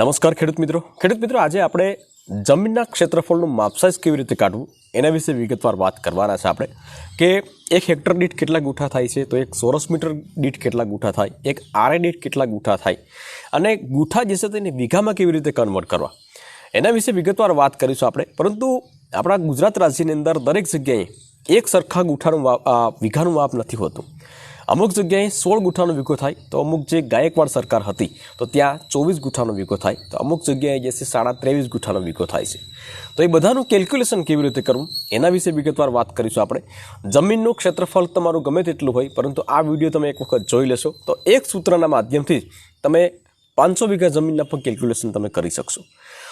નમસ્કાર ખેડૂત મિત્રો. ખેડૂત મિત્રો, આજે આપણે જમીનના ક્ષેત્રફળનું માપસાઇઝ કેવી રીતે કાઢવું એના વિશે વિગતવાર વાત કરવાના છે આપણે. કે એક હેક્ટર દીઠ કેટલા ગુઠા થાય છે, તો એક ચોરસ મીટર દીઠ કેટલા ગુઠા થાય, એક આરે દીઠ કેટલા ગુઠા થાય, અને ગુઠા જે છે તેને વીઘામાં કેવી રીતે કન્વર્ટ કરવા. એના વિશે વિગતવાર વાત કરીશું આપણે. પરંતુ આપણા ગુજરાત રાજ્યની અંદર દરેક જગ્યાએ એક સરખા ગુઠાનું વીઘાનું માપ નથી હોતું. અમુક જગ્યાએ સોળ ગુઠાનો વીઘો થાય તો અમુક જે ગાયકવાડ સરકાર હતી, તો ત્યાં ચોવીસ ગુઠાનો વીઘો થાય. તો અમુક જગ્યાએ જે છે સાડા ત્રેવીસ ગુઠાનો વીઘો થાય છે. તો એ બધાનું કેલ્ક્યુલેશન કેવી રીતે કરવું, એના વિશે વિગતવાર વાત કરીશું આપણે. જમીનનું ક્ષેત્રફળ તમારું ગમે તેટલું હોય, પરંતુ આ વીડિયો તમે એક વખત જોઈ લેશો, તો એક સૂત્રના માધ્યમથી જ તમે પાંચસો વીઘા જમીનના પણ કેલ્ક્યુલેશન તમે કરી શકશો.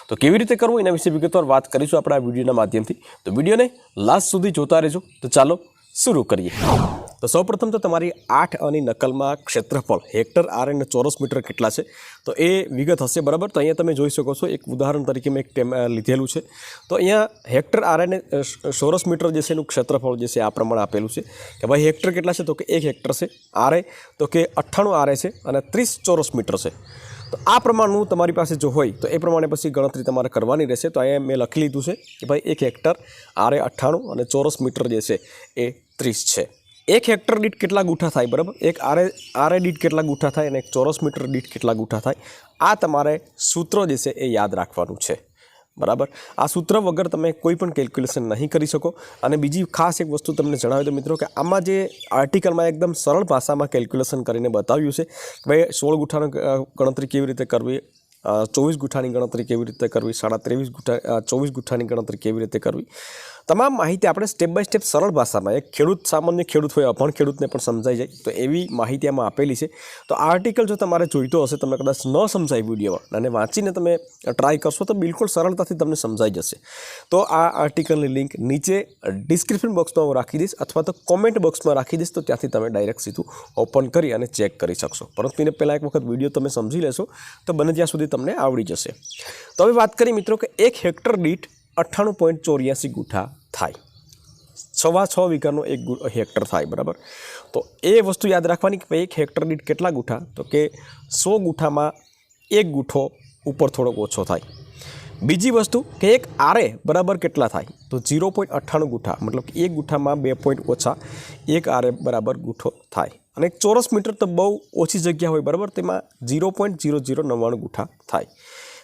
તો કેવી રીતે કરવું, એના વિશે વિગતવાર વાત કરીશું આપણે આ વિડીયોના માધ્યમથી. તો વિડીયોને લાસ્ટ સુધી જોતા રહેજો. તો ચાલો, શરૂ કરીએ. તો સૌપ્રથમ તો તમારી આઠ અને નકલમાં ક્ષેત્રફળ, હેક્ટર આર અને ચોરસ મીટર કેટલા છે? તો એ વિગત હશે, બરાબર? તો અહીંયા તમે જોઈ શકો છો, એક ઉદાહરણ તરીકે મેં એક ટેમ લીધેલું છે. તો અહીંયા હેક્ટર આર અને ચોરસ મીટર જે છે એનું ક્ષેત્રફળ જે છે આ પ્રમાણે આપેલું છે. કે ભાઈ હેક્ટર કેટલા છે? તો કે એક હેક્ટર છે આરે તો કે અઠ્ઠાણું આરે છે અને ત્રીસ ચોરસ મીટર છે. તો આ પ્રમાણનું તમારી પાસે જો હોય, તો એ પ્રમાણે પછી ગણતરી તમારે કરવાની રહેશે. તો અહીંયા મેં લખી લીધું છે કે ભાઈ એક હેક્ટર આરે અઠ્ઠાણું અને ચોરસ મીટર જે છે એ ત્રીસ છે. એક હેક્ટર દીઠ કેટલા ગુઠા થાય, બરાબર? એક આરે આરે દીઠ કેટલા ગુઠા થાય અને એક ચોરસ મીટર દીઠ કેટલા ગુઠા થાય. આ તમારે સૂત્ર જે છે એ યાદ રાખવાનું છે, બરાબર? આ સૂત્ર વગર તમે કોઈ પણ કેલ્ક્યુલેશન નહીં કરી શકો. અને બીજી ખાસ એક વસ્તુ તમને જણાવી દો મિત્રો કે આમાં જે આર્ટિકલમાં એકદમ સરળ ભાષામાં કેલ્ક્યુલેશન કરીને બતાવ્યું છે ભાઈ સોળ ગુઠાનો ગણતરી કેવી રીતે કરવી ચોવીસ ગુઠાની ગણતરી કેવી રીતે કરવી, સાડા ત્રેવીસ ગુઠા ચોવીસ ગુઠાની ગણતરી કેવી રીતે કરવી. તમામ માહિતી આપણે સ્ટેપ બાય સ્ટેપ સરળ ભાષામાં, એક ખેડૂત, સામાન્ય ખેડૂત હોય, અભણ ખેડૂતને પણ સમજાઈ જાય. તો એવી માહિતી આમાં આપેલી છે. તો આર્ટિકલ જો તમારે જોઈતો હશે, તમને કદાચ ન સમજાય વિડીયોમાં, અને વાંચીને તમે ટ્રાય કરશો, તો બિલકુલ સરળતાથી તમને સમજાઈ જશે. તો આ આર્ટિકલની લિંક નીચે ડિસ્ક્રિપ્શન બોક્સમાં હું રાખી દઈશ, અથવા તો કોમેન્ટ બોક્સમાં રાખી દઈશ, તો ત્યાંથી તમે ડાયરેક્ટ સીધું ઓપન કરી અને ચેક કરી શકશો. પરંતુ એને પહેલાં એક વખત વીડિયો તમે સમજી લેશો, તો બને ત્યાં સુધી તમને આવડી જશે. તો હવે વાત કરીએ મિત્રો કે એક હેક્ટર દીઠ અઠ્ઠાણું પોઈન્ટ ચોર્યાસી ગુઠા થાય. સવા છ વીઘાનો એક હેક્ટર થાય, બરાબર? તો એ વસ્તુ યાદ રાખવાની કે ભાઈ એક હેક્ટર દીઠ કેટલા ગુઠા? તો કે સો ગુઠામાં એક ગુઠો ઉપર થોડોક ઓછો થાય. બીજી વસ્તુ કે એક આરે બરાબર કેટલા થાય? તો ઝીરો પોઈન્ટ અઠ્ઠાણું ગુઠા, મતલબ કે એક ગુઠામાં બે પોઈન્ટ ઓછા એક આરે બરાબર ગુઠો થાય. અને ચોરસ મીટર તો બહુ ઓછી જગ્યા હોય, બરાબર? તેમાં ઝીરો પોઈન્ટ ઝીરો ઝીરો નવ્વાણું ગુઠા થાય.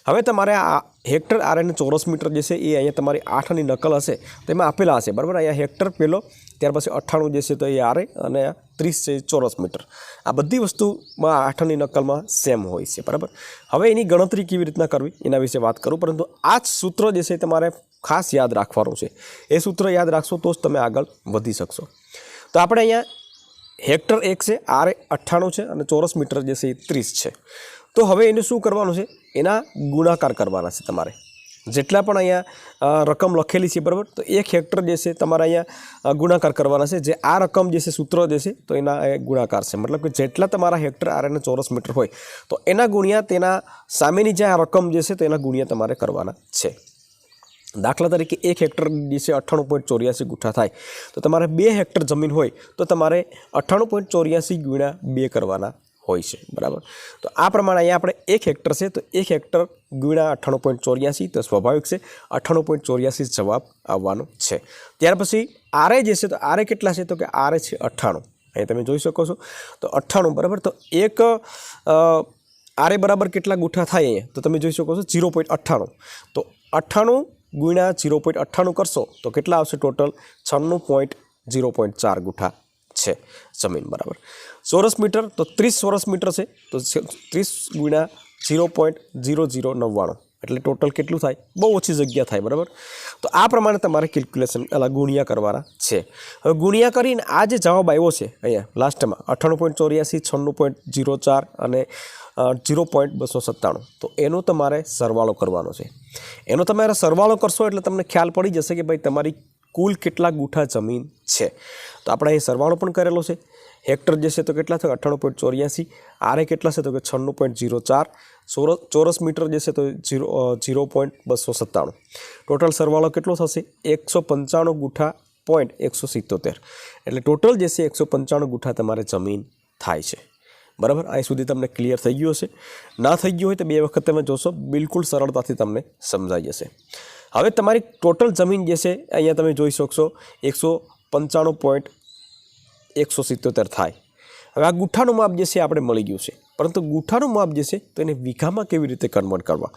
હવે તમારે આ હેક્ટર આર અને ચોરસ મીટર જે છે એ અહીંયા તમારી આઠની નકલ હશે તો એમાં આપેલા હશે. બરાબર? અહીંયા હેક્ટર પેલો, ત્યાર પછી અઠ્ઠાણું જે છે તો એ આરે અને ત્રીસ છે ચોરસ મીટર. આ બધી વસ્તુમાં આઠની નકલમાં સેમ હોય છે. બરાબર? હવે એની ગણતરી કેવી રીતના કરવી, એના વિશે વાત કરું. પરંતુ આ જ સૂત્ર જે છે તમારે ખાસ યાદ રાખવાનું છે. એ સૂત્ર યાદ રાખશો તો જ તમે આગળ વધી શકશો. તો આપણે અહીંયા હેક્ટર એક છે, આરે અઠ્ઠાણું છે અને ચોરસ મીટર જે છે એ ત્રીસ છે. તો હવે એને શું કરવાનું છે? એના ગુણાકાર કરવાના છે તમારે. જેટલા પણ અહીંયા રકમ લખેલી છે, બરાબર? તો એક હેક્ટર જે છે તમારે અહીંયા ગુણાકાર કરવાના છે. જે આ રકમ જે છે, સૂત્ર જે છે, તો એના એ ગુણાકાર છે. મતલબ કે જેટલા તમારા હેક્ટર આર એને ચોરસ મીટર હોય, તો એના ગુણ્યા તેના સામેની જે આ રકમ જે છે, તો એના ગુણ્યા તમારે કરવાના છે. દાખલા તરીકે એક હેક્ટર જે અઠ્ઠાણું પોઈન્ટ ચોર્યાસી ગુઠ્ઠા થાય. તો તમારે બે હેક્ટર જમીન હોય, તો તમારે અઠ્ઠાણું પોઈન્ટ ચોર્યાસી ગુણ્યા બે કરવાના હોય છે, બરાબર? તો આ પ્રમાણે અહીંયા આપણે એક હેક્ટર છે, તો એક હેક્ટર ગુણ્યા અઠ્ઠાણું પોઈન્ટ ચોર્યાસી, તો સ્વાભાવિક છે, અઠ્ઠાણું પોઈન્ટ ચોર્યાસી જવાબ આવવાનો છે. ત્યાર પછી આરે જે છે, તો આરે કેટલા છે, તો કે આરે છે અઠ્ઠાણું. અહીંયા તમે જોઈ શકો છો. તો અઠ્ઠાણું, બરાબર? તો એક આરે બરાબર કેટલા ગુઠા થાય અહીંયા? તો તમે જોઈ શકો છો, ઝીરો પોઈન્ટ અઠ્ઠાણું. તો અઠ્ઠાણું ગુણ્યા ઝીરો પોઈન્ટ અઠ્ઠાણું કરશો, તો કેટલા આવશે ટોટલ? છન્નું પોઈન્ટ ઝીરો પોઈન્ટ ચાર ગુઠા છે જમીન બરાબર. ચોરસ મીટર તો ત્રીસ ચોરસ મીટર છે, તો ત્રીસ ગુણ્યા ઝીરો પોઈન્ટ ઝીરો ઝીરો નવ્વાણું. એટલે ટોટલ કેટલું થાય? બહુ ઓછી જગ્યા થાય, બરાબર? તો આ પ્રમાણે તમારે કેલ્ક્યુલેશન અલા, ગુણ્યા કરવાના છે. હવે ગુણ્યા કરીને આ જે જવાબ આવ્યો છે અહીંયા લાસ્ટમાં અઠ્ઠાણું પોઈન્ટ ચોર્યાસી, છન્નું પોઈન્ટ ઝીરો ચાર અને ઝીરો પોઈન્ટ બસો સત્તાણું. તો એનો તમારે સરવાળો કરવાનો છે. એનો તમારે સરવાળો કરશો એટલે તમને ખ્યાલ પડી જશે કે ભાઈ તમારી કુલ કેટલા ગુઠા જમીન છે? તો આપણે અહીં સરવાળો પણ કરેલો છે. હેક્ટર જે છે તો કેટલા થયો? અઠ્ઠાણું પોઈન્ટ ચોર્યાસી. આરે કેટલા છે તો કે છન્નું પોઈન્ટ ઝીરો ચાર. ચોરસ ચોરસ મીટર જે છે તો ઝીરો ઝીરો પોઈન્ટ બસો સત્તાણું. ટોટલ સરવાળો કેટલો થશે? એકસો પંચાણું ગુઠા પોઈન્ટ એકસો સિત્તોતેર. એટલે ટોટલ જે છે એકસો પંચાણું ગુઠા તમારે જમીન થાય છે. બરાબર? અહીં સુધી તમને ક્લિયર થઈ ગયું હશે. ના થઈ ગયું હોય તો બે વખત તમે જોશો. બિલકુલ સરળતાથી તમને સમજાઈ જશે. હવે તમારી ટોટલ જમીન જે છે, અહીંયા તમે જોઈ શકશો, એકસો પંચાણું પોઈન્ટ એકસો સિત્તોતેર થાય. હવે આ ગુઠ્ઠાનું માપ જે છે, આપણે મળી ગયું છે. પરંતુ ગુઠ્ઠાનું માપ જે છે, તો એને વીઘામાં કેવી રીતે કન્વર્ટ કરવા?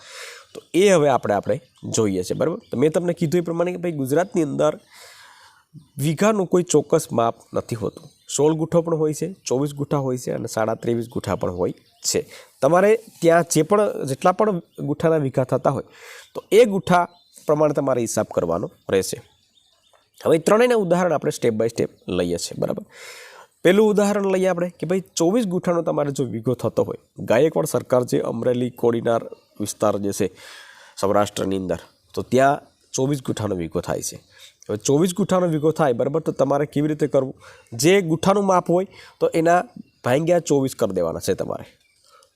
તો એ હવે આપણે આપણે જોઈએ છે, બરાબર? તો મેં તમને કીધું એ પ્રમાણે કે ભાઈ ગુજરાતની અંદર વીઘાનું કોઈ ચોક્કસ માપ નથી હોતું. સોળ ગુઠ્ઠો પણ હોય છે, ચોવીસ ગુઠ્ઠા હોય છે અને સાડા ત્રેવીસ ગુઠ્ઠા પણ હોય છે. તમારે ત્યાં જે પણ, જેટલા પણ ગુઠ્ઠાના વીઘા થતા હોય, તો એ ગુઠ્ઠા પ્રમાણે તમારે હિસાબ કરવાનો રહેશે. હવે ત્રણેયના ઉદાહરણ આપણે સ્ટેપ બાય સ્ટેપ લઈએ છીએ, બરાબર? પહેલું ઉદાહરણ લઈએ આપણે કે ભાઈ ચોવીસ ગુઠ્ઠાનો તમારે જો વિગો થતો હોય, ગાયકવાડ સરકાર જે અમરેલી કોડીનાર વિસ્તાર જે છે સૌરાષ્ટ્રની અંદર, તો ત્યાં ચોવીસ ગુઠાનો વિગો થાય છે. હવે ચોવીસ ગુઠાનો વિગો થાય, બરાબર, તો તમારે કેવી રીતે કરવું? જે ગુઠાનું માપ હોય, તો એના ભાંગ્યા ચોવીસ કરી દેવાના છે તમારે.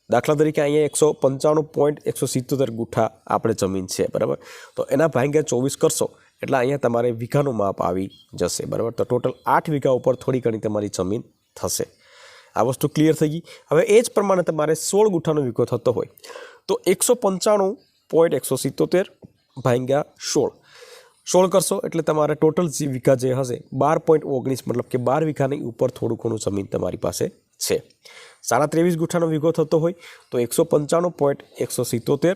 દાખલા તરીકે અહીંયા એકસો પંચાણું પોઈન્ટ એકસો સિત્તોતેર ગુઠ્ઠા આપણે જમીન છે, બરાબર? તો એના ભાંગ્યા ચોવીસ કરશો, એટલે અહીંયા તમારે વીઘાનું માપ આવી જશે, બરાબર? તો ટોટલ આઠ વીઘા ઉપર થોડી ઘણી તમારી જમીન થશે. આ વસ્તુ ક્લિયર થઈ ગઈ? હવે એ જ પ્રમાણે તમારે સોળ ગુઠ્ઠાનો વીઘો થતો હોય. તો એકસો પંચાણું પોઈન્ટ એકસો સિત્તોતેર ભાંગ્યા સોળ. સોળ કરશો, એટલે તમારે ટોટલ વીઘા જે હશે, બાર પોઈન્ટ ઓગણીસ, મતલબ કે બાર વીઘાની ઉપર થોડું ઘણું જમીન તમારી પાસે છે. સાડા ત્રેવીસ ગુઠ્ઠાનો વિઘો થતો હોય તો એકસો પંચાણું પોઈન્ટ એકસો સિત્તોતેર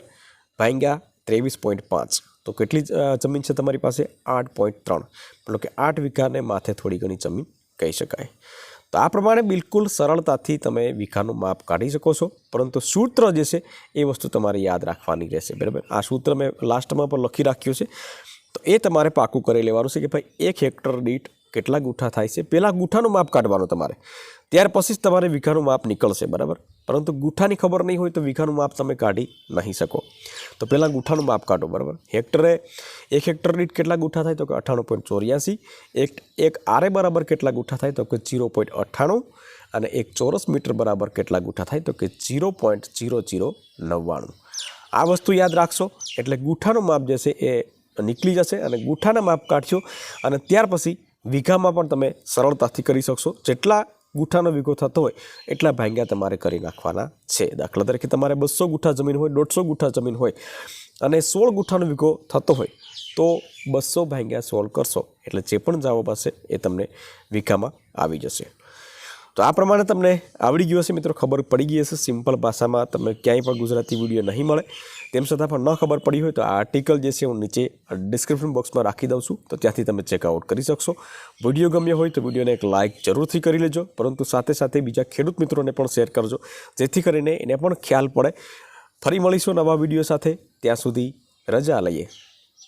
ભાંગ્યા ત્રેવીસ પોઈન્ટ પાંચ. તો કેટલી જમીન છે તમારી પાસે? આઠ પોઈન્ટ ત્રણ. મતલબ કે આઠ વીઘાને માથે થોડી ઘણી જમીન કહી શકાય. તો આ પ્રમાણે બિલકુલ સરળતાથી તમે વીઘાનું માપ કાઢી શકો છો. પરંતુ સૂત્ર જે છે એ વસ્તુ તમારે યાદ રાખવાની રહેશે. બરાબર? આ સૂત્ર મેં લાસ્ટમાં પણ લખી રાખ્યું છે. તો એ તમારે પાકું કરી લેવાનું છે કે ભાઈ એક હેક્ટર દીઠ કેટલા ગુઠ્ઠા થાય છે? પહેલાં ગુઠ્ઠાનું માપ કાઢવાનું તમારે. ત્યાર પછી જ તમારે વીઘાનું માપ નીકળશે, બરાબર? પરંતુ ગુઠ્ઠાની ખબર નહીં હોય તો વીઘાનું માપ તમે કાઢી નહીં શકો. તો પહેલાં ગુઠ્ઠાનું માપ કાઢો, બરાબર? હેક્ટરે એક હેક્ટર દીઠ કેટલા ગુઠ્ઠા થાય તો કે અઠ્ઠાણું પોઈન્ટ ચોર્યાસી, એક એક આરે બરાબર કેટલા ગુઠ્ઠા થાય તો કે જીરો પોઈન્ટ અઠ્ઠાણું અને એક ચોરસ મીટર બરાબર કેટલા ગુઠ્ઠા થાય તો કે જીરો પોઈન્ટ જીરો જીરો નવ્વાણું. આ વસ્તુ યાદ રાખશો, એટલે ગુઠ્ઠાનું માપ જે છે એ નીકળી જશે અને ગુઠ્ઠાના માપ કાઢશો અને ત્યાર પછી વીઘામાં પણ તમે સરળતાથી કરી શકશો. જેટલા ગુઠ્ઠાનો વીઘો થતો હોય એટલા ભાંગ્યા તમારે કરી નાખવાના છે. દાખલા તરીકે તમારે બસો ગુઠ્ઠા જમીન હોય, દોઢસો ગુઠ્ઠા જમીન હોય અને સોળ ગુઠ્ઠાનો વીઘો થતો હોય તો બસો ભાંગ્યા સોળ કરશો. એટલે જે પણ જાવો પાસે એ તમને વીઘામાં આવી જશે. તો આ પ્રમાણે તમને આવડી ગયું હશે મિત્રો, ખબર પડી ગઈ હશે. સિમ્પલ ભાષામાં તમને ક્યાંય પણ ગુજરાતી વીડિયો નહીં મળે. તેમ છતાં પણ ન ખબર પડી હોય તો આ આર્ટિકલ જે છે હું નીચે ડિસ્ક્રિપ્શન બોક્સમાં રાખી દઉં છું. તો ત્યાંથી તમે ચેકઆઉટ કરી શકશો. વીડિયો ગમ્યો હોય તો વિડીયોને એક લાઇક જરૂરથી કરી લેજો. પરંતુ સાથે સાથે બીજા ખેડૂત મિત્રોને પણ શેર કરજો. જેથી કરીને એને પણ ખ્યાલ પડે. ફરી મળીશું નવા વીડિયો સાથે. ત્યાં સુધી રજા લઈએ.